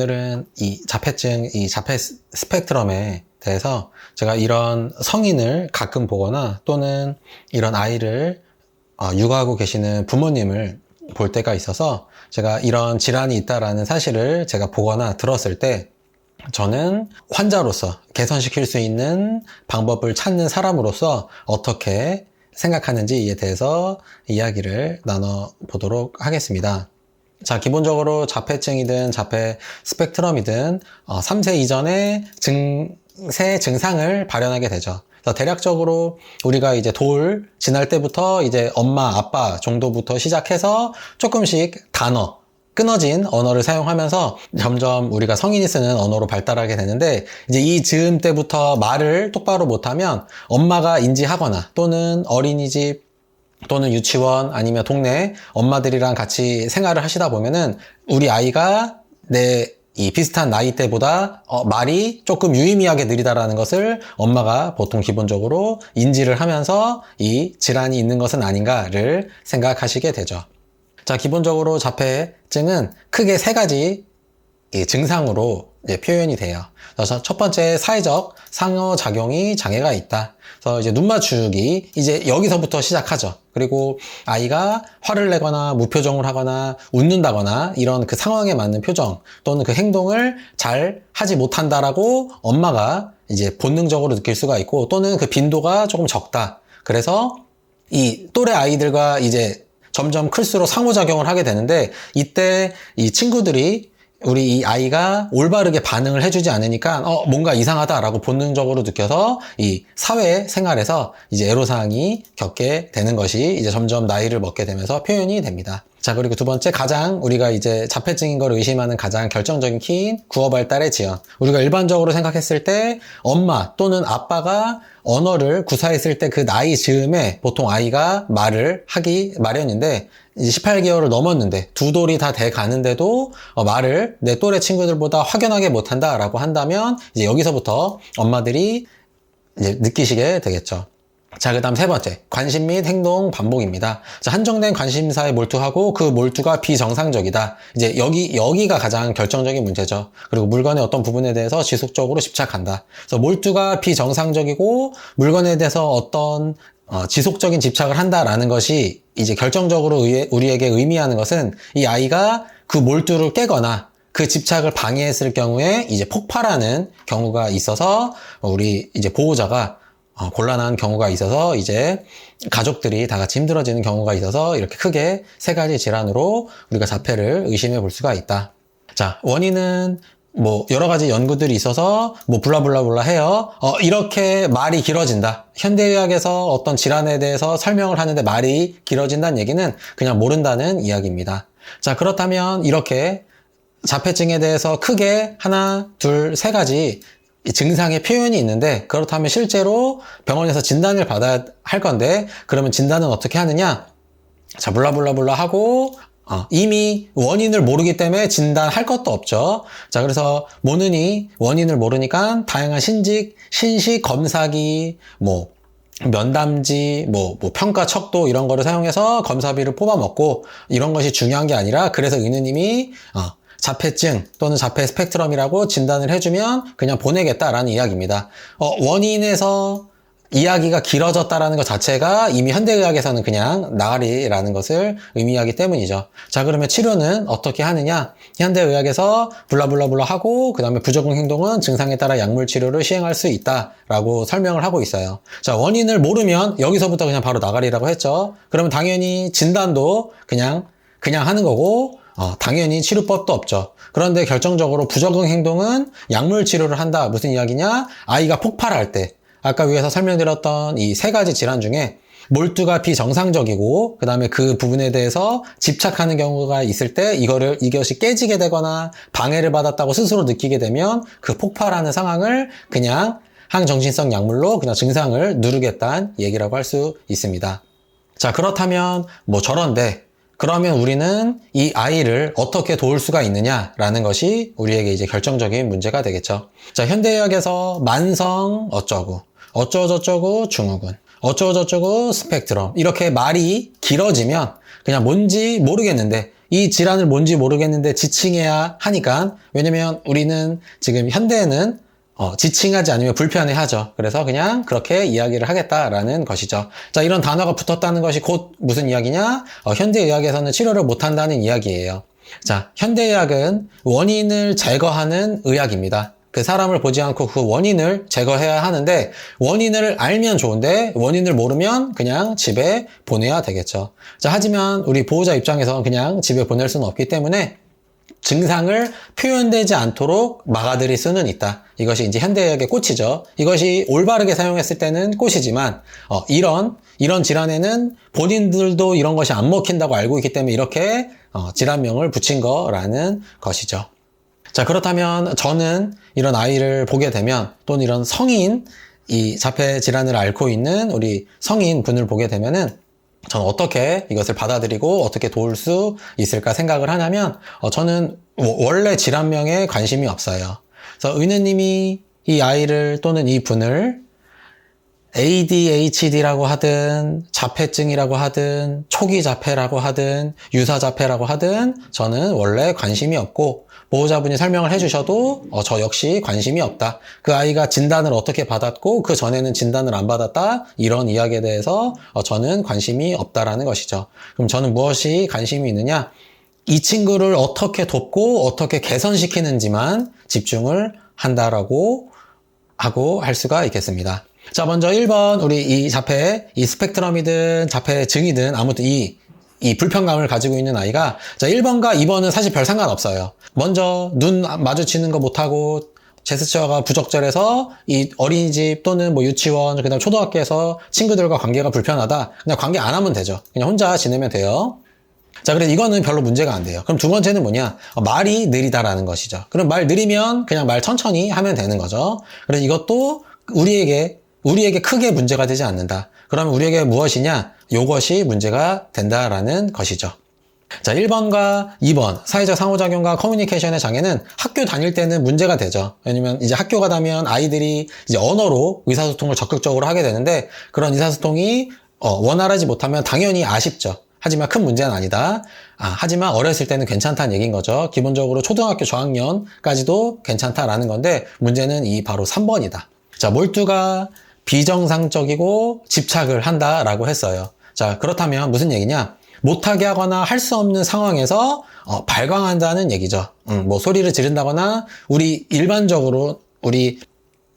오늘은 이 자폐증, 이 자폐 스- 스펙트럼에 대해서 제가 이런 성인을 가끔 보거나 또는 이런 아이를 어, 육아하고 계시는 부모님을 볼 때가 있어서 제가 이런 질환이 있다라는 사실을 제가 보거나 들었을 때 저는 환자로서 개선시킬 수 있는 방법을 찾는 사람으로서 어떻게 생각하는지에 대해서 이야기를 나눠보도록 하겠습니다. 자, 기본적으로 자폐증이든 자폐 스펙트럼이든 어, 3세 이전에 증세 증상을 발현하게 되죠. 대략적으로 우리가 이제 돌 지날 때부터 이제 엄마, 아빠 정도부터 시작해서 조금씩 단어, 끊어진 언어를 사용하면서 점점 우리가 성인이 쓰는 언어로 발달하게 되는데 이제 이 즈음 때부터 말을 똑바로 못하면 엄마가 인지하거나 또는 어린이집 또는 유치원 아니면 동네 엄마들이랑 같이 생활을 하시다 보면은 우리 아이가 내 이 비슷한 나이대보다 어, 말이 조금 유의미하게 느리다라는 것을 엄마가 보통 기본적으로 인지를 하면서 이 질환이 있는 것은 아닌가를 생각하시게 되죠. 자, 기본적으로 자폐증은 크게 세 가지 이 증상으로 이제 표현이 돼요. 그래서 첫 번째 사회적 상호작용이 장애가 있다. 그래서 이제 눈 맞추기 이제 여기서부터 시작하죠. 그리고 아이가 화를 내거나 무표정을 하거나 웃는다거나 이런 그 상황에 맞는 표정 또는 그 행동을 잘 하지 못한다라고 엄마가 이제 본능적으로 느낄 수가 있고 또는 그 빈도가 조금 적다. 그래서 이 또래 아이들과 이제 점점 클수록 상호작용을 하게 되는데 이때 이 친구들이 우리 이 아이가 올바르게 반응을 해주지 않으니까 어 뭔가 이상하다라고 본능적으로 느껴서 이 사회 생활에서 이제 애로사항이 겪게 되는 것이 이제 점점 나이를 먹게 되면서 표현이 됩니다. 자 그리고 두 번째 가장 우리가 이제 자폐증인 걸 의심하는 가장 결정적인 키인 구어 발달의 지연. 우리가 일반적으로 생각했을 때 엄마 또는 아빠가 언어를 구사했을 때 그 나이 즈음에 보통 아이가 말을 하기 마련인데 이제 18개월을 넘었는데 두 돌이 다 돼 가는데도 어, 말을 내 또래 친구들보다 확연하게 못한다라고 한다면 이제 여기서부터 엄마들이 이제 느끼시게 되겠죠. 자, 그 다음 세 번째. 관심 및 행동 반복입니다. 자, 한정된 관심사에 몰두하고 그 몰두가 비정상적이다. 이제 여기, 여기가 가장 결정적인 문제죠. 그리고 물건의 어떤 부분에 대해서 지속적으로 집착한다. 그래서 몰두가 비정상적이고 물건에 대해서 어떤 어, 지속적인 집착을 한다라는 것이 이제 결정적으로 의- 우리에게 의미하는 것은 이 아이가 그 몰두를 깨거나 그 집착을 방해했을 경우에 이제 폭발하는 경우가 있어서 우리 이제 보호자가 어, 곤란한 경우가 있어서 이제 가족들이 다 같이 힘들어지는 경우가 있어서 이렇게 크게 세 가지 질환으로 우리가 자폐를 의심해 볼 수가 있다. 자, 원인은 뭐 여러 가지 연구들이 있어서 뭐 블라블라블라 해요. 어, 이렇게 말이 길어진다. 현대의학에서 어떤 질환에 대해서 설명을 하는데 말이 길어진다는 얘기는 그냥 모른다는 이야기입니다. 자, 그렇다면 이렇게 자폐증에 대해서 크게 하나, 둘, 세 가지 이 증상의 표현이 있는데 그렇다면 실제로 병원에서 진단을 받아야 할 건데 그러면 진단은 어떻게 하느냐? 자, 블라블라블라 하고 어, 이미 원인을 모르기 때문에 진단할 것도 없죠. 자, 그래서 모르니 원인을 모르니까 다양한 신직, 신식 검사기, 뭐 면담지, 뭐, 뭐 평가 척도 이런 거를 사용해서 검사비를 뽑아먹고 이런 것이 중요한 게 아니라 그래서 의느님이 어, 자폐증 또는 자폐 스펙트럼이라고 진단을 해주면 그냥 보내겠다라는 이야기입니다. 어, 원인에서 이야기가 길어졌다라는 것 자체가 이미 현대의학에서는 그냥 나가리라는 것을 의미하기 때문이죠. 자, 그러면 치료는 어떻게 하느냐? 현대의학에서 블라블라블라 하고, 그 다음에 부적응 행동은 증상에 따라 약물 치료를 시행할 수 있다라고 설명을 하고 있어요. 자, 원인을 모르면 여기서부터 그냥 바로 나가리라고 했죠. 그러면 당연히 진단도 그냥, 그냥 하는 거고, 어, 당연히 치료법도 없죠. 그런데 결정적으로 부적응 행동은 약물 치료를 한다. 무슨 이야기냐? 아이가 폭발할 때. 아까 위에서 설명드렸던 이 세 가지 질환 중에 몰두가 비정상적이고 그 다음에 그 부분에 대해서 집착하는 경우가 있을 때 이거를 이것이 깨지게 되거나 방해를 받았다고 스스로 느끼게 되면 그 폭발하는 상황을 그냥 항정신성 약물로 그냥 증상을 누르겠다는 얘기라고 할 수 있습니다. 자 그렇다면 뭐 저런데 그러면 우리는 이 아이를 어떻게 도울 수가 있느냐라는 것이 우리에게 이제 결정적인 문제가 되겠죠. 자, 현대의학에서 만성 어쩌고, 어쩌고저쩌고 증후군, 어쩌고저쩌고 스펙트럼 이렇게 말이 길어지면 그냥 뭔지 모르겠는데 이 질환을 뭔지 모르겠는데 지칭해야 하니까 왜냐면 우리는 지금 현대에는 어, 지칭하지 않으면 불편해하죠. 그래서 그냥 그렇게 이야기를 하겠다라는 것이죠. 자, 이런 단어가 붙었다는 것이 곧 무슨 이야기냐? 어, 현대의학에서는 치료를 못한다는 이야기예요. 자, 현대의학은 원인을 제거하는 의학입니다. 그 사람을 보지 않고 그 원인을 제거해야 하는데 원인을 알면 좋은데 원인을 모르면 그냥 집에 보내야 되겠죠. 자, 하지만 우리 보호자 입장에서는 그냥 집에 보낼 수는 없기 때문에 증상을 표현되지 않도록 막아드릴 수는 있다. 이것이 이제 현대의학의 꽃이죠. 이것이 올바르게 사용했을 때는 꽃이지만 어, 이런 이런 질환에는 본인들도 이런 것이 안 먹힌다고 알고 있기 때문에 이렇게 어, 질환명을 붙인 거라는 것이죠. 자 그렇다면 저는 이런 아이를 보게 되면 또는 이런 성인 이 자폐 질환을 앓고 있는 우리 성인 분을 보게 되면은 저는 어떻게 이것을 받아들이고 어떻게 도울 수 있을까 생각을 하냐면 어, 저는 워- 원래 질환명에 관심이 없어요. 그래서 은혜님이 이 아이를 또는 이 분을 ADHD라고 하든 자폐증이라고 하든 초기 자폐라고 하든 유사 자폐라고 하든 저는 원래 관심이 없고 보호자분이 설명을 해주셔도 어, 저 역시 관심이 없다. 그 아이가 진단을 어떻게 받았고 그 전에는 진단을 안 받았다. 이런 이야기에 대해서 어, 저는 관심이 없다라는 것이죠. 그럼 저는 무엇이 관심이 있느냐? 이 친구를 어떻게 돕고 어떻게 개선시키는지만 집중을 한다라고 하고 할 수가 있겠습니다. 자, 먼저 1번, 우리 이 자폐, 이 스펙트럼이든 자폐 증이든 아무튼 이, 이 불편감을 가지고 있는 아이가, 자, 1번과 2번은 사실 별 상관없어요. 먼저 눈 마주치는 거 못하고, 제스처가 부적절해서 이 어린이집 또는 뭐 유치원, 그 다음 초등학교에서 친구들과 관계가 불편하다. 그냥 관계 안 하면 되죠. 그냥 혼자 지내면 돼요. 자, 그래서 이거는 별로 문제가 안 돼요. 그럼 두 번째는 뭐냐? 어, 말이 느리다라는 것이죠. 그럼 말 느리면 그냥 말 천천히 하면 되는 거죠. 그래서 이것도 우리에게, 우리에게 크게 문제가 되지 않는다. 그러면 우리에게 무엇이냐? 요것이 문제가 된다라는 것이죠. 자, 1번과 2번, 사회적 상호작용과 커뮤니케이션의 장애는 학교 다닐 때는 문제가 되죠. 왜냐면 이제 학교 가다면 아이들이 이제 언어로 의사소통을 적극적으로 하게 되는데 그런 의사소통이 어, 원활하지 못하면 당연히 아쉽죠. 하지만 큰 문제는 아니다. 아, 하지만 어렸을 때는 괜찮다는 얘기인 거죠. 기본적으로 초등학교 저학년까지도 괜찮다라는 건데 문제는 이 바로 3번이다. 자, 몰두가 비정상적이고 집착을 한다라고 했어요. 자, 그렇다면 무슨 얘기냐? 못하게 하거나 할 수 없는 상황에서 어, 발광한다는 얘기죠. 음, 뭐 소리를 지른다거나 우리 일반적으로 우리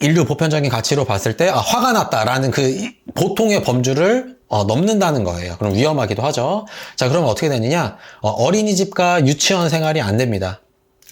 인류 보편적인 가치로 봤을 때 아, 화가 났다라는 그 이- 보통의 범주를 어, 넘는다는 거예요. 그럼 위험하기도 하죠. 자, 그러면 어떻게 되느냐? 어, 어린이집과 유치원 생활이 안 됩니다.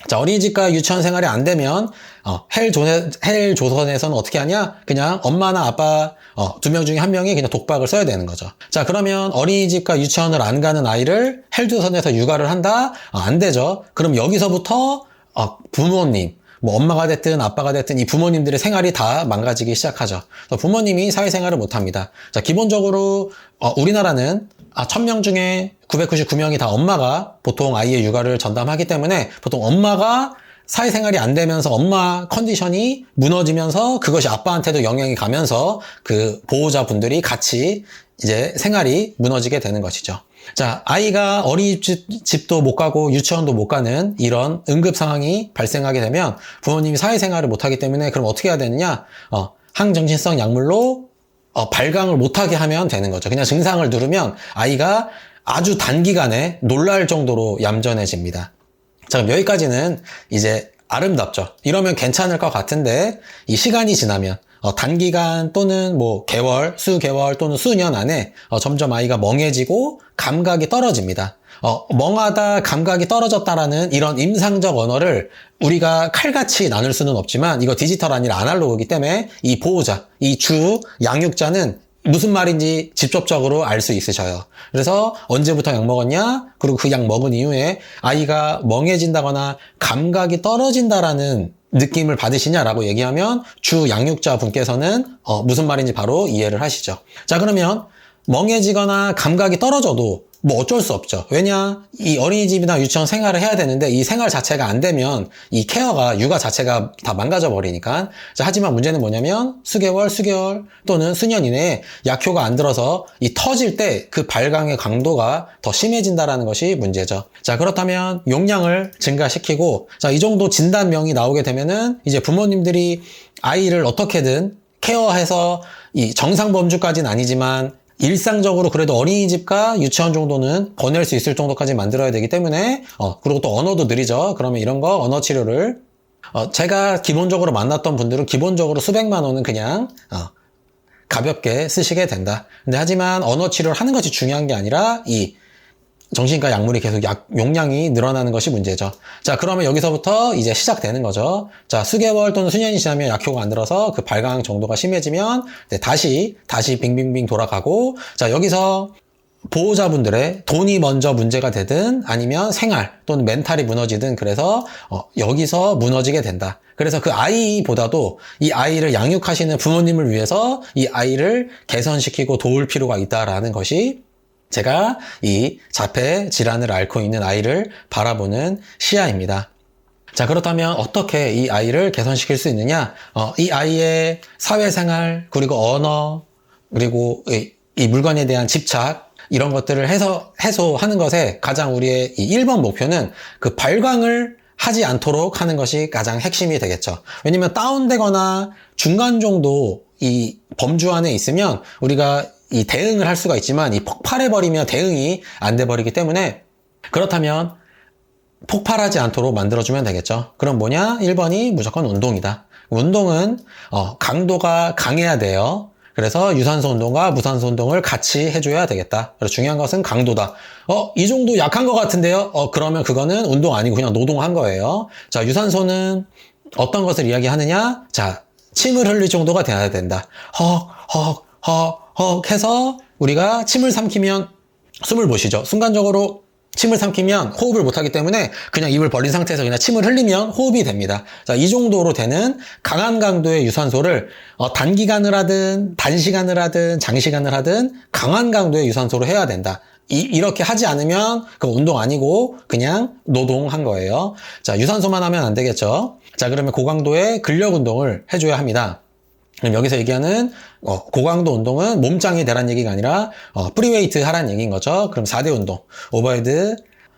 자, 어린이집과 유치원 생활이 안 되면, 어, 헬, 조선, 헬 조선에서는 어떻게 하냐? 그냥 엄마나 아빠, 어, 두 명 중에 한 명이 그냥 독박을 써야 되는 거죠. 자, 그러면 어린이집과 유치원을 안 가는 아이를 헬 조선에서 육아를 한다? 어, 안 되죠. 그럼 여기서부터, 어, 부모님, 뭐 엄마가 됐든 아빠가 됐든 이 부모님들의 생활이 다 망가지기 시작하죠. 부모님이 사회생활을 못합니다. 자, 기본적으로, 어, 우리나라는 아, 1000명 중에 999명이 다 엄마가 보통 아이의 육아를 전담하기 때문에 보통 엄마가 사회생활이 안 되면서 엄마 컨디션이 무너지면서 그것이 아빠한테도 영향이 가면서 그 보호자분들이 같이 이제 생활이 무너지게 되는 것이죠. 자, 아이가 어린이집도 못 가고 유치원도 못 가는 이런 응급 상황이 발생하게 되면 부모님이 사회생활을 못 하기 때문에 그럼 어떻게 해야 되느냐? 어, 항정신성 약물로 어, 발광을 못하게 하면 되는 거죠. 그냥 증상을 누르면 아이가 아주 단기간에 놀랄 정도로 얌전해집니다. 자, 그럼 여기까지는 이제 아름답죠. 이러면 괜찮을 것 같은데 이 시간이 지나면 어, 단기간 또는 뭐 개월, 수개월 또는 수년 안에 어, 점점 아이가 멍해지고 감각이 떨어집니다. 어, 멍하다, 감각이 떨어졌다라는 이런 임상적 언어를 우리가 칼같이 나눌 수는 없지만 이거 디지털 아니라 아날로그이기 때문에 이 보호자, 이 주 양육자는 무슨 말인지 직접적으로 알 수 있으셔요. 그래서 언제부터 약 먹었냐? 그리고 그 약 먹은 이후에 아이가 멍해진다거나 감각이 떨어진다라는 느낌을 받으시냐라고 얘기하면 주 양육자 분께서는 어, 무슨 말인지 바로 이해를 하시죠. 자, 그러면 멍해지거나 감각이 떨어져도 뭐 어쩔 수 없죠. 왜냐? 이 어린이집이나 유치원 생활을 해야 되는데 이 생활 자체가 안 되면 이 케어가 육아 자체가 다 망가져 버리니까. 자, 하지만 문제는 뭐냐면 수개월, 수개월 또는 수년 이내에 약효가 안 들어서 이 터질 때 그 발광의 강도가 더 심해진다라는 것이 문제죠. 자, 그렇다면 용량을 증가시키고 자, 이 정도 진단명이 나오게 되면은 이제 부모님들이 아이를 어떻게든 케어해서 이 정상 범주까지는 아니지만 일상적으로 그래도 어린이집과 유치원 정도는 보낼 수 있을 정도까지 만들어야 되기 때문에 어 그리고 또 언어도 느리죠. 그러면 이런 거 언어 치료를 어 제가 기본적으로 만났던 분들은 기본적으로 수백만 원은 그냥 어 가볍게 쓰시게 된다. 근데 하지만 언어 치료를 하는 것이 중요한 게 아니라 이 정신과 약물이 계속 약, 용량이 늘어나는 것이 문제죠. 자, 그러면 여기서부터 이제 시작되는 거죠. 자, 수개월 또는 수년이 지나면 약효가 안 들어서 그 발광 정도가 심해지면 네, 다시, 다시 빙빙빙 돌아가고, 자, 여기서 보호자분들의 돈이 먼저 문제가 되든 아니면 생활 또는 멘탈이 무너지든 그래서 어, 여기서 무너지게 된다. 그래서 그 아이보다도 이 아이를 양육하시는 부모님을 위해서 이 아이를 개선시키고 도울 필요가 있다라는 것이 제가 이 자폐 질환을 앓고 있는 아이를 바라보는 시야입니다. 자, 그렇다면 어떻게 이 아이를 개선시킬 수 있느냐? 어, 이 아이의 사회생활, 그리고 언어, 그리고 이, 이 물건에 대한 집착, 이런 것들을 해서, 해소하는 것에 가장 우리의 이 1번 목표는 그 발광을 하지 않도록 하는 것이 가장 핵심이 되겠죠. 왜냐면 다운되거나 중간 정도 이 범주 안에 있으면 우리가 이 대응을 할 수가 있지만 이 폭발해버리면 대응이 안 돼버리기 때문에 그렇다면 폭발하지 않도록 만들어주면 되겠죠. 그럼 뭐냐? 1번이 무조건 운동이다. 운동은 어, 강도가 강해야 돼요. 그래서 유산소 운동과 무산소 운동을 같이 해줘야 되겠다. 그래서 중요한 것은 강도다. 어, 이 정도 약한 것 같은데요? 어, 그러면 그거는 운동 아니고 그냥 노동한 거예요. 자, 유산소는 어떤 것을 이야기하느냐? 자, 침을 흘릴 정도가 돼야 된다. 헉, 헉, 헉, 헉 해서 우리가 침을 삼키면 숨을 못 쉬죠. 순간적으로 침을 삼키면 호흡을 못하기 때문에 그냥 입을 벌린 상태에서 그냥 침을 흘리면 호흡이 됩니다. 자, 이 정도로 되는 강한 강도의 유산소를 어, 단기간을 하든 단시간을 하든 장시간을 하든 강한 강도의 유산소로 해야 된다. 이, 렇게 하지 않으면 그 운동 아니고 그냥 노동한 거예요. 자, 유산소만 하면 안 되겠죠. 자, 그러면 고강도의 근력 운동을 해줘야 합니다. 그럼 여기서 얘기하는 어, 고강도 운동은 몸짱이 되란 얘기가 아니라 어, 프리웨이트 하란 얘기인 거죠. 그럼 4대 운동, 오버헤드,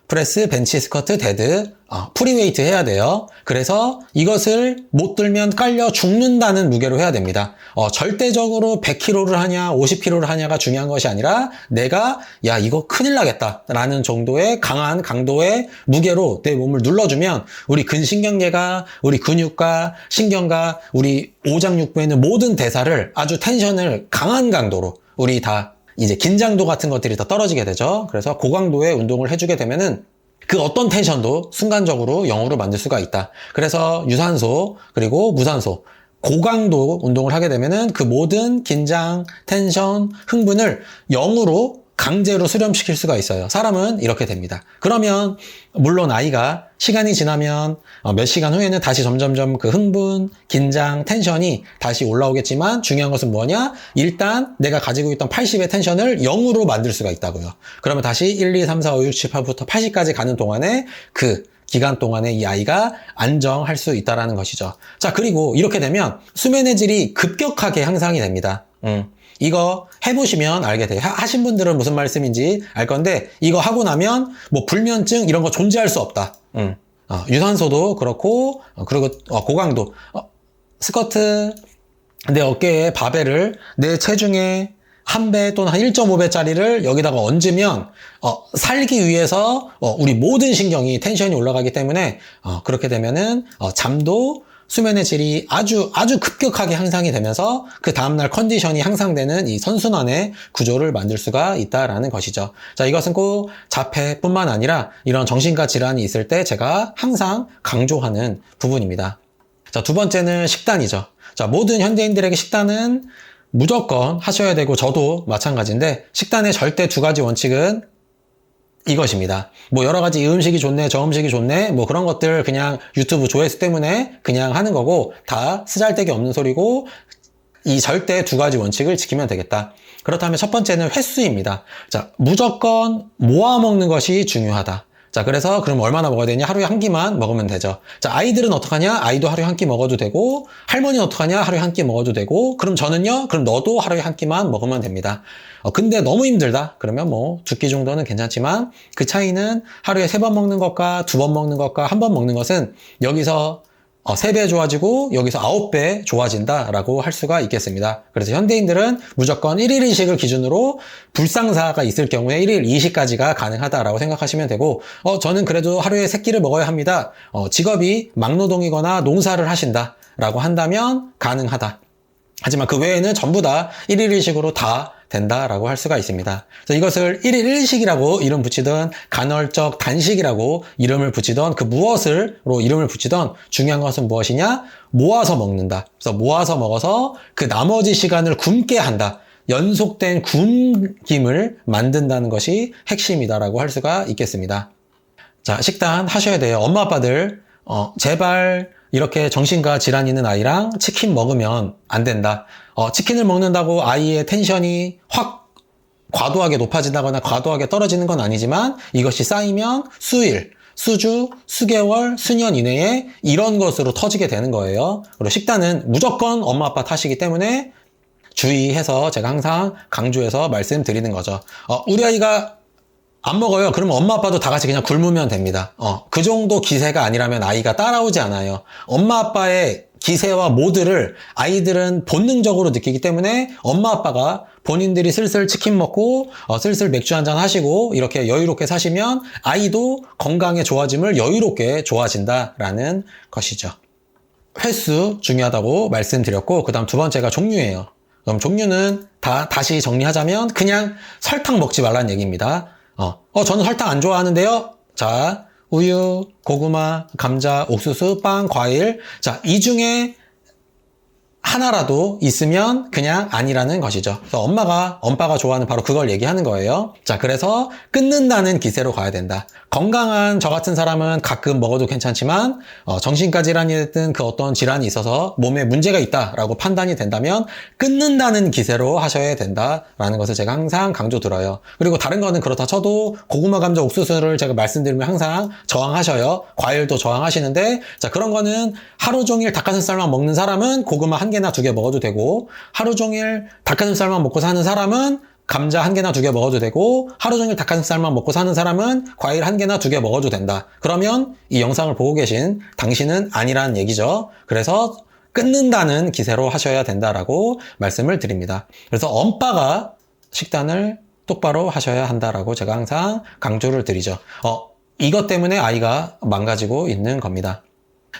프레스, 벤치, 스쿼트, 데드, 어, 프리웨이트 해야 돼요. 그래서 이것을 못 들면 깔려 죽는다는 무게로 해야 됩니다. 어, 절대적으로 100kg를 하냐, 50kg를 하냐가 중요한 것이 아니라 내가 야 이거 큰일 나겠다라는 정도의 강한 강도의 무게로 내 몸을 눌러주면 우리 근신경계가, 우리 근육과 신경과 우리 오장육부에 있는 모든 대사를 아주 텐션을 강한 강도로 우리 다 이제 긴장도 같은 것들이 더 떨어지게 되죠. 그래서 고강도의 운동을 해주게 되면은 그 어떤 텐션도 순간적으로 0으로 만들 수가 있다. 그래서 유산소 그리고 무산소 고강도 운동을 하게 되면은 그 모든 긴장, 텐션, 흥분을 0으로 강제로 수렴시킬 수가 있어요. 사람은 이렇게 됩니다. 그러면 물론 아이가 시간이 지나면 어, 몇 시간 후에는 다시 점점점 그 흥분, 긴장, 텐션이 다시 올라오겠지만 중요한 것은 뭐냐? 일단 내가 가지고 있던 80의 텐션을 0으로 만들 수가 있다고요. 그러면 다시 1, 2, 3, 4, 5, 6, 7, 8부터 80까지 가는 동안에 그 기간 동안에 이 아이가 안정할 수 있다라는 것이죠. 자, 그리고 이렇게 되면 수면의 질이 급격하게 향상이 됩니다. 음. 이거 해보시면 알게 돼요. 하, 신 분들은 무슨 말씀인지 알 건데 이거 하고 나면 뭐 불면증 이런 거 존재할 수 없다. 음. 어, 유산소도 그렇고 어, 그리고 어, 고강도 어, 스쿼트 내 어깨에 바벨을 내 체중에 한 배 또는 한 1.5배짜리를 여기다가 얹으면 어, 살기 위해서 어, 우리 모든 신경이 텐션이 올라가기 때문에 어, 그렇게 되면은 어, 잠도 수면의 질이 아주 아주 급격하게 향상이 되면서 그 다음날 컨디션이 향상되는 이 선순환의 구조를 만들 수가 있다라는 것이죠. 자, 이것은 꼭 자폐뿐만 아니라 이런 정신과 질환이 있을 때 제가 항상 강조하는 부분입니다. 자, 두 번째는 식단이죠. 자, 모든 현대인들에게 식단은 무조건 하셔야 되고 저도 마찬가지인데 식단의 절대 두 가지 원칙은 이것입니다. 뭐 여러 가지 이 음식이 좋네, 저 음식이 좋네, 뭐 그런 것들 그냥 유튜브 조회수 때문에 그냥 하는 거고 다 쓰잘데기 없는 소리고 이 절대 두 가지 원칙을 지키면 되겠다. 그렇다면 첫 번째는 횟수입니다. 자, 무조건 모아 먹는 것이 중요하다. 자, 그래서 그럼 얼마나 먹어야 되냐? 하루에 한 끼만 먹으면 되죠. 자, 아이들은 어떡하냐? 아이도 하루에 한 끼 먹어도 되고, 할머니는 어떡하냐? 하루에 한 끼 먹어도 되고, 그럼 저는요? 그럼 너도 하루에 한 끼만 먹으면 됩니다. 어, 근데 너무 힘들다? 그러면 뭐, 두 끼 정도는 괜찮지만, 그 차이는 하루에 세 번 먹는 것과 두 번 먹는 것과 한 번 먹는 것은 여기서 어, 3배 좋아지고 여기서 9배 좋아진다라고 할 수가 있겠습니다. 그래서 현대인들은 무조건 1일 이식을 기준으로 불상사가 있을 경우에 1일 이식까지가 가능하다라고 생각하시면 되고 어, 저는 그래도 하루에 3끼를 먹어야 합니다. 어, 직업이 막노동이거나 농사를 하신다라고 한다면 가능하다. 하지만 그 외에는 전부 다 1일 일식으로 다 된다라고 할 수가 있습니다. 그래서 이것을 1일 일식이라고 이름 붙이던 간헐적 단식이라고 이름을 붙이던 그 무엇을로 이름을 붙이던 중요한 것은 무엇이냐? 모아서 먹는다. 그래서 모아서 먹어서 그 나머지 시간을 굶게 한다. 연속된 굶김을 만든다는 것이 핵심이다라고 할 수가 있겠습니다. 자, 식단 하셔야 돼요. 엄마 아빠들 어, 제발 이렇게 정신과 질환 있는 아이랑 치킨 먹으면 안 된다. 어, 치킨을 먹는다고 아이의 텐션이 확 과도하게 높아진다거나 과도하게 떨어지는 건 아니지만 이것이 쌓이면 수일, 수주, 수개월, 수년 이내에 이런 것으로 터지게 되는 거예요. 그리고 식단은 무조건 엄마 아빠 탓이기 때문에 주의해서 제가 항상 강조해서 말씀드리는 거죠. 어, 우리 아이가 안 먹어요. 그러면 엄마 아빠도 다 같이 그냥 굶으면 됩니다. 어, 그 정도 기세가 아니라면 아이가 따라오지 않아요. 엄마 아빠의 기세와 모드를 아이들은 본능적으로 느끼기 때문에 엄마 아빠가 본인들이 슬슬 치킨 먹고 어, 슬슬 맥주 한잔 하시고 이렇게 여유롭게 사시면 아이도 건강에 좋아짐을 여유롭게 좋아진다라는 것이죠. 횟수 중요하다고 말씀드렸고 그 다음 두 번째가 종류예요. 그럼 종류는 다 다시 정리하자면 그냥 설탕 먹지 말라는 얘기입니다. 어, 어, 저는 설탕 안 좋아하는데요. 자, 우유, 고구마, 감자, 옥수수, 빵, 과일. 자, 이 중에 하나라도 있으면 그냥 아니라는 것이죠. 그래서 엄마가, 엄빠가 좋아하는 바로 그걸 얘기하는 거예요. 자, 그래서 끊는다는 기세로 가야 된다. 건강한 저 같은 사람은 가끔 먹어도 괜찮지만, 어, 정신과 질환이 됐든 그 어떤 질환이 있어서 몸에 문제가 있다라고 판단이 된다면, 끊는다는 기세로 하셔야 된다라는 것을 제가 항상 강조 들어요. 그리고 다른 거는 그렇다 쳐도 고구마, 감자, 옥수수를 제가 말씀드리면 항상 저항하셔요. 과일도 저항하시는데, 자, 그런 거는 하루 종일 닭가슴살만 먹는 사람은 고구마 한 개나 두 개 먹어도 되고 하루 종일 닭가슴살만 먹고 사는 사람은 감자 한 개나 두 개 먹어도 되고 하루 종일 닭가슴살만 먹고 사는 사람은 과일 한 개나 두 개 먹어도 된다. 그러면 이 영상을 보고 계신 당신은 아니라는 얘기죠. 그래서 끊는다는 기세로 하셔야 된다라고 말씀을 드립니다. 그래서 엄빠가 식단을 똑바로 하셔야 한다라고 제가 항상 강조를 드리죠. 어, 이것 때문에 아이가 망가지고 있는 겁니다.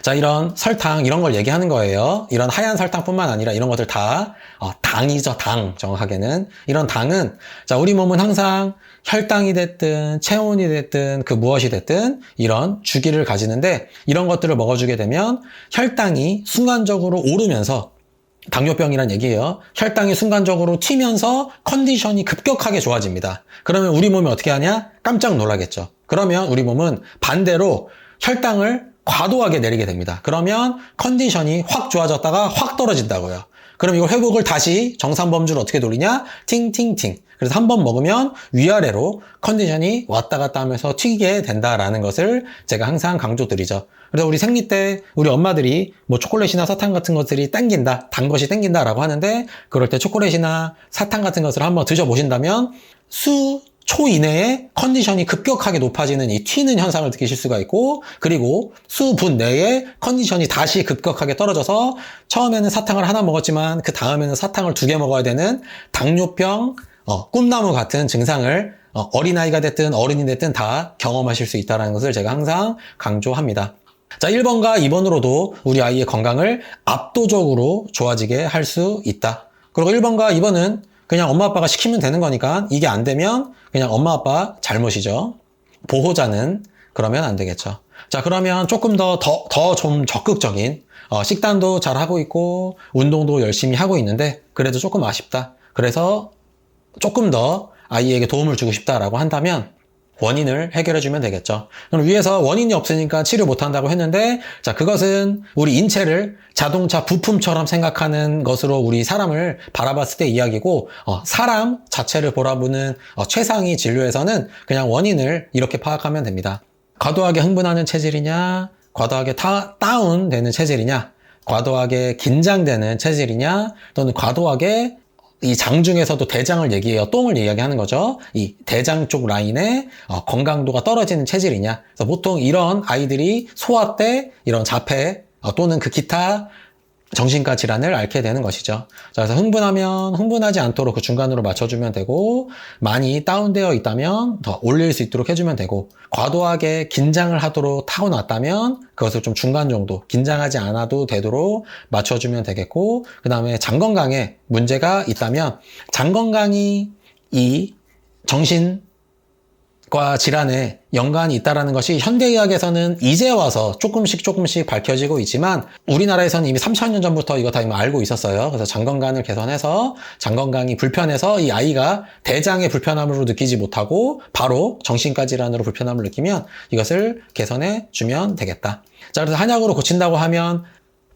자, 이런 설탕, 이런 걸 얘기하는 거예요. 이런 하얀 설탕뿐만 아니라 이런 것들 다, 어, 당이죠, 당, 정확하게는. 이런 당은, 자, 우리 몸은 항상 혈당이 됐든, 체온이 됐든, 그 무엇이 됐든, 이런 주기를 가지는데, 이런 것들을 먹어주게 되면, 혈당이 순간적으로 오르면서, 당뇨병이란 얘기예요. 혈당이 순간적으로 튀면서 컨디션이 급격하게 좋아집니다. 그러면 우리 몸이 어떻게 하냐? 깜짝 놀라겠죠. 그러면 우리 몸은 반대로 혈당을 과도하게 내리게 됩니다. 그러면 컨디션이 확 좋아졌다가 확 떨어진다고요. 그럼 이걸 회복을 다시 정상 범주를 어떻게 돌리냐? 팅팅팅. 그래서 한 번 먹으면 위아래로 컨디션이 왔다 갔다 하면서 튀게 된다라는 것을 제가 항상 강조드리죠. 그래서 우리 생리 때 우리 엄마들이 뭐 초콜릿이나 사탕 같은 것들이 땡긴다, 단 것이 땡긴다라고 하는데 그럴 때 초콜릿이나 사탕 같은 것을 한번 드셔보신다면 수 초 이내에 컨디션이 급격하게 높아지는 이 튀는 현상을 느끼실 수가 있고 그리고 수분 내에 컨디션이 다시 급격하게 떨어져서 처음에는 사탕을 하나 먹었지만 그 다음에는 사탕을 두 개 먹어야 되는 당뇨병 어, 꿈나무 같은 증상을 어, 어린아이가 됐든 어른이 됐든 다 경험하실 수 있다는 것을 제가 항상 강조합니다. 자, 1번과 2번으로도 우리 아이의 건강을 압도적으로 좋아지게 할 수 있다. 그리고 1번과 2번은 그냥 엄마 아빠가 시키면 되는 거니까 이게 안 되면 그냥 엄마 아빠 잘못이죠. 보호자는 그러면 안 되겠죠. 자, 그러면 조금 더, 더, 더 좀 적극적인, 어, 식단도 잘 하고 있고, 운동도 열심히 하고 있는데, 그래도 조금 아쉽다. 그래서 조금 더 아이에게 도움을 주고 싶다라고 한다면, 원인을 해결해 주면 되겠죠. 그럼 위에서 원인이 없으니까 치료 못 한다고 했는데 자, 그것은 우리 인체를 자동차 부품처럼 생각하는 것으로 우리 사람을 바라봤을 때 이야기고 어, 사람 자체를 보라보는 어, 최상위 진료에서는 그냥 원인을 이렇게 파악하면 됩니다. 과도하게 흥분하는 체질이냐, 과도하게 타, 다운되는 체질이냐, 과도하게 긴장되는 체질이냐, 또는 과도하게 이 장 중에서도 대장을 얘기해요. 똥을 이야기하는 거죠. 이 대장 쪽 라인에 어, 건강도가 떨어지는 체질이냐. 그래서 보통 이런 아이들이 소아 때 이런 자폐 어, 또는 그 기타 정신과 질환을 앓게 되는 것이죠. 자, 그래서 흥분하면 흥분하지 않도록 그 중간으로 맞춰주면 되고, 많이 다운되어 있다면 더 올릴 수 있도록 해주면 되고, 과도하게 긴장을 하도록 타고났다면 그것을 좀 중간 정도, 긴장하지 않아도 되도록 맞춰주면 되겠고, 그 다음에 장 건강에 문제가 있다면, 장 건강이 이 정신 과 질환에 연관이 있다는 것이 현대의학에서는 이제 와서 조금씩 조금씩 밝혀지고 있지만 우리나라에서는 이미 3천년 전부터 이거 다 알고 있었어요. 그래서 장 건강을 개선해서 장 건강이 불편해서 이 아이가 대장의 불편함으로 느끼지 못하고 바로 정신과 질환으로 불편함을 느끼면 이것을 개선해 주면 되겠다. 자, 그래서 한약으로 고친다고 하면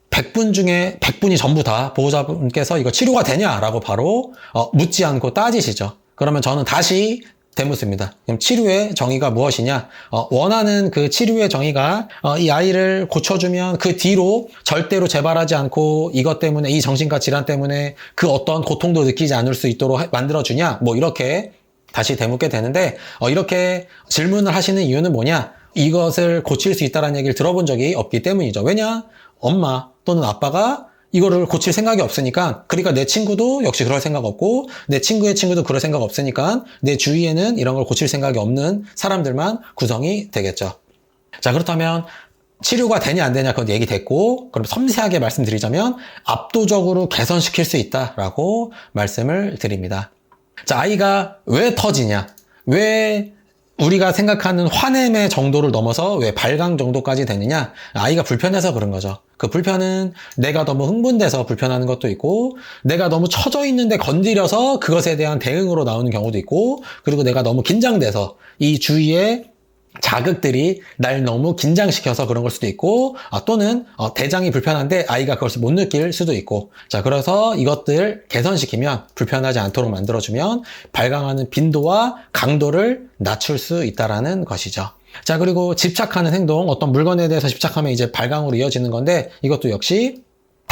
100분 중에 100분이 전부 다 보호자분께서 이거 치료가 되냐라고 바로 어, 묻지 않고 따지시죠. 그러면 저는 다시 대묻습니다. 그럼 치료의 정의가 무엇이냐? 어, 원하는 그 치료의 정의가 어, 이 아이를 고쳐주면 그 뒤로 절대로 재발하지 않고 이것 때문에 이 정신과 질환 때문에 그 어떤 고통도 느끼지 않을 수 있도록 만들어주냐? 뭐 이렇게 다시 대묻게 되는데 어, 이렇게 질문을 하시는 이유는 뭐냐? 이것을 고칠 수 있다는 얘기를 들어본 적이 없기 때문이죠. 왜냐? 엄마 또는 아빠가 이거를 고칠 생각이 없으니까 그러니까 내 친구도 역시 그럴 생각 없고 내 친구의 친구도 그럴 생각 없으니까 내 주위에는 이런 걸 고칠 생각이 없는 사람들만 구성이 되겠죠. 자 그렇다면 치료가 되냐 안 되냐 그건 얘기 됐고 그럼 섬세하게 말씀드리자면 압도적으로 개선시킬 수 있다라고 말씀을 드립니다. 자 아이가 왜 터지냐 왜 우리가 생각하는 화냄의 정도를 넘어서 왜 발광 정도까지 되느냐? 아이가 불편해서 그런 거죠. 그 불편은 내가 너무 흥분돼서 불편하는 것도 있고, 내가 너무 처져 있는데 건드려서 그것에 대한 대응으로 나오는 경우도 있고, 그리고 내가 너무 긴장돼서 이 주위에 자극들이 날 너무 긴장시켜서 그런 걸 수도 있고 아, 또는 어, 대장이 불편한데 아이가 그것을 못 느낄 수도 있고 자 그래서 이것들 개선시키면 불편하지 않도록 만들어주면 발광하는 빈도와 강도를 낮출 수 있다라는 것이죠. 자 그리고 집착하는 행동 어떤 물건에 대해서 집착하면 이제 발광으로 이어지는 건데 이것도 역시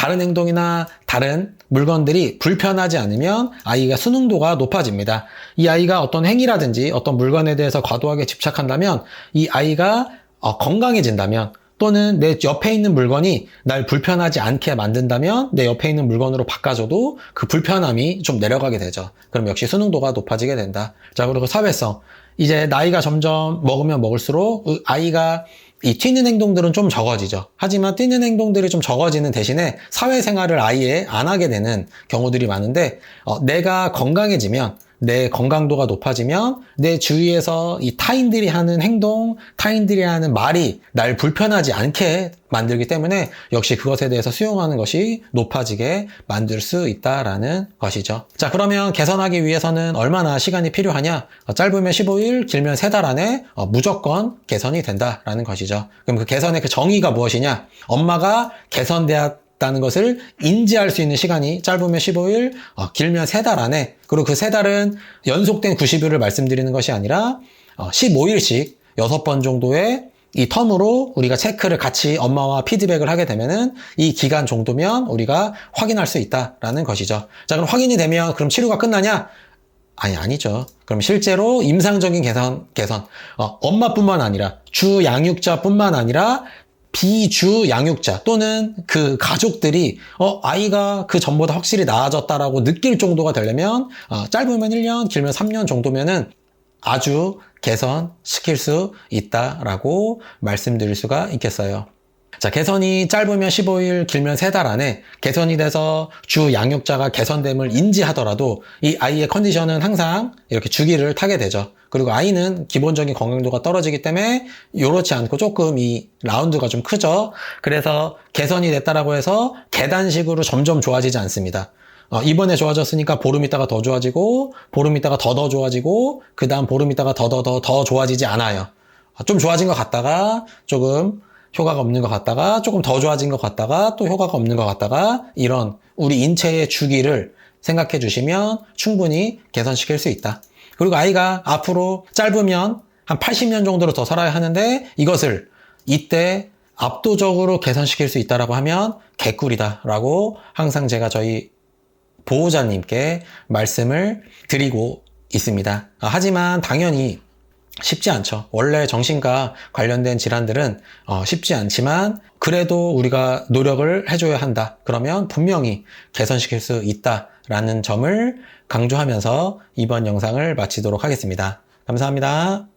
다른 행동이나 다른 물건들이 불편하지 않으면 아이가 수능도가 높아집니다. 이 아이가 어떤 행위라든지 어떤 물건에 대해서 과도하게 집착한다면 이 아이가 어, 건강해진다면 또는 내 옆에 있는 물건이 날 불편하지 않게 만든다면 내 옆에 있는 물건으로 바꿔줘도 그 불편함이 좀 내려가게 되죠. 그럼 역시 수능도가 높아지게 된다. 자, 그리고 사회성. 이제 나이가 점점 먹으면 먹을수록 아이가 이 튀는 행동들은 좀 적어지죠. 하지만 뛰는 행동들이 좀 적어지는 대신에 사회생활을 아예 안 하게 되는 경우들이 많은데 어, 내가 건강해지면 내 건강도가 높아지면 내 주위에서 이 타인들이 하는 행동, 타인들이 하는 말이 날 불편하지 않게 만들기 때문에 역시 그것에 대해서 수용하는 것이 높아지게 만들 수 있다라는 것이죠. 자, 그러면 개선하기 위해서는 얼마나 시간이 필요하냐? 어, 짧으면 15일, 길면 3달 안에 어, 무조건 개선이 된다라는 것이죠. 그럼 그 개선의 그 정의가 무엇이냐? 엄마가 개선돼야 다는 것을 인지할 수 있는 시간이 짧으면 15일, 어, 길면 3달 안에 그리고 그 3달은 연속된 90일을 말씀드리는 것이 아니라 어, 15일씩 6번 정도의 이 텀으로 우리가 체크를 같이 엄마와 피드백을 하게 되면은 이 기간 정도면 우리가 확인할 수 있다라는 것이죠. 자, 그럼 확인이 되면 그럼 치료가 끝나냐? 아니, 아니죠. 그럼 실제로 임상적인 개선, 개선. 어, 엄마뿐만 아니라 주 양육자뿐만 아니라 비주 양육자 또는 그 가족들이 어 아이가 그 전보다 확실히 나아졌다라고 느낄 정도가 되려면 어, 짧으면 1년 길면 3년 정도면은 아주 개선시킬 수 있다라고 말씀드릴 수가 있겠어요. 자, 개선이 짧으면 15일, 길면 3달 안에 개선이 돼서 주 양육자가 개선됨을 인지하더라도 이 아이의 컨디션은 항상 이렇게 주기를 타게 되죠. 그리고 아이는 기본적인 건강도가 떨어지기 때문에 요렇지 않고 조금 이 라운드가 좀 크죠. 그래서 개선이 됐다라고 해서 계단식으로 점점 좋아지지 않습니다. 어, 이번에 좋아졌으니까 보름 있다가 더 좋아지고 보름 있다가 더 더 좋아지고 그 다음 보름 있다가 더 더 더 더 좋아지지 않아요. 아, 좀 좋아진 것 같다가 조금 효과가 없는 것 같다가 조금 더 좋아진 것 같다가 또 효과가 없는 것 같다가 이런 우리 인체의 주기를 생각해 주시면 충분히 개선시킬 수 있다. 그리고 아이가 앞으로 짧으면 한 80년 정도로 더 살아야 하는데 이것을 이때 압도적으로 개선시킬 수 있다라고 하면 개꿀이다라고 항상 제가 저희 보호자님께 말씀을 드리고 있습니다. 아, 하지만 당연히 쉽지 않죠. 원래 정신과 관련된 질환들은 어, 쉽지 않지만 그래도 우리가 노력을 해줘야 한다. 그러면 분명히 개선시킬 수 있다라는 점을 강조하면서 이번 영상을 마치도록 하겠습니다. 감사합니다.